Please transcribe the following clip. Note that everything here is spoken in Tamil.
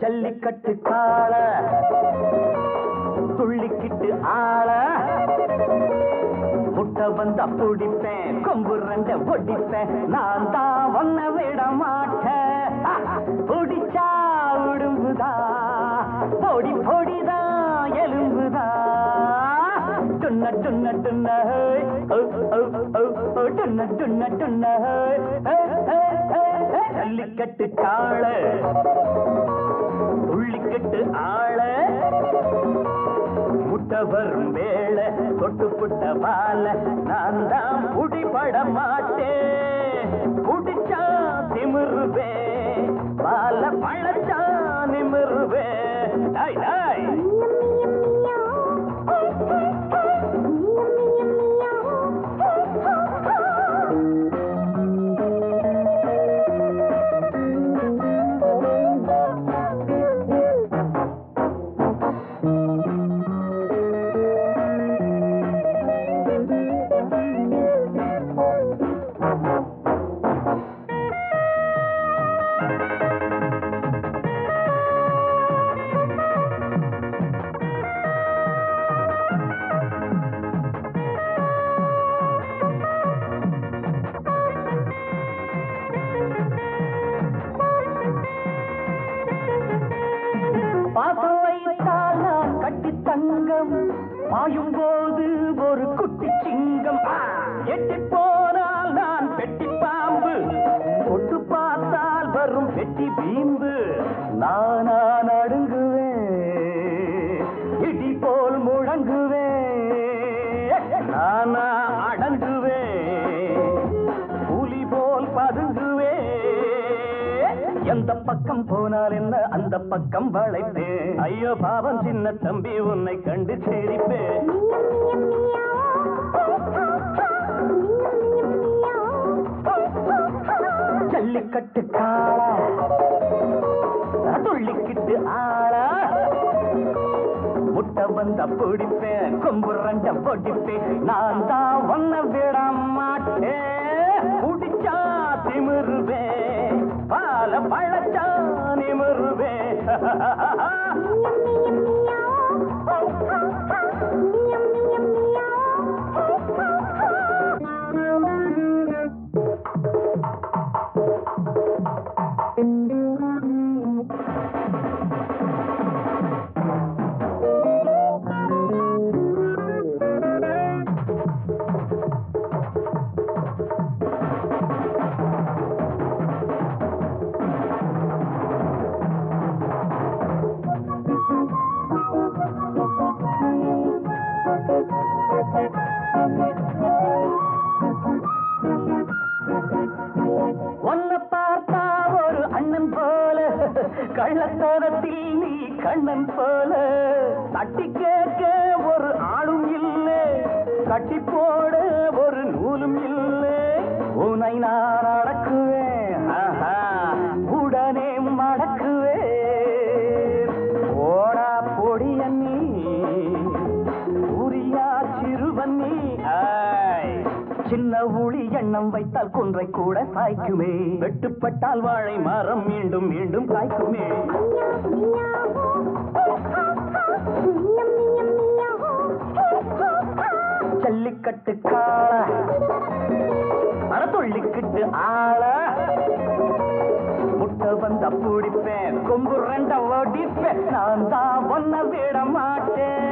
ஜல்லிக்கட்டு கால துள்ளிக்கிட்டு ஆள. முட்டை வந்த பிடிப்பேன் கொம்பு ரெண்ட ஒடிப்பேன் நான் தான் ஒன்ன விட மாட்டேன். பிடிச்சா உடும்புதா? பொடி பொடிதான் எலும்புதா? டுன்ன டுன்ன டுன்ன டுன்ன டுன்ன டுன்ன ஜல்லிக்கட்டு காள துள்ளிக்கட்டு ஆள. முட்டை வரும் வேளை தொட்டு புட்ட பால நான் தான் புடிபட மாட்டேன். புடிச்சா திமிருவே பால பழ பாசம் வைத்தால் நான் கட்டி தங்கம் பாயும் போது ஒரு வெட்டி வரும் பீம்பு நானா நடுங்குவேன் இடி போல் முழங்குவேன் நானா அடங்குவேன் புலி போல் பதுங்குவேன் எந்த பக்கம் போனால் என்ன அந்த பக்கம் வளைப்பேன் ஐயோ பாவம் சின்ன தம்பி உன்னை கண்டு சேரிப்பேன் ஜல்லிக்கட்டு துள்ளிக்கிட்டு ஆளா. முட்டை வந்த பிடிப்பேன் கொம்பு ரெண்ட பொடிப்பேன். நான் தான் ஒன்ன விட மாட்டேன் குடிச்சா திமிருவேன். பால பழச்சா நிமிருவேன். உன்னை பார்த்தா ஒரு அண்ணன் போல கள்ளத்தோரத்தில் நீ கண்ணன் போல. தட்டி கேட்க ஒரு ஆளும் இல்லை கட்டி போட ஒரு நூலும் இல்லை. உனை நான் சின்ன ஊழி எண்ணம் வைத்தால் குன்றை கூட சாய்க்குமே. வெட்டுப்பட்டால் வாழை மரம் மீண்டும் மீண்டும் காய்க்குமே. ஜல்லிக்கட்டு காள அறத்துள்ளிக்கிட்டு ஆள. முட்டை வந்த பிடிப்பேன் கொம்பு ரெண்ட ஓடிப்பேன். நான் தான் ஒன்ன விட மாட்டேன்.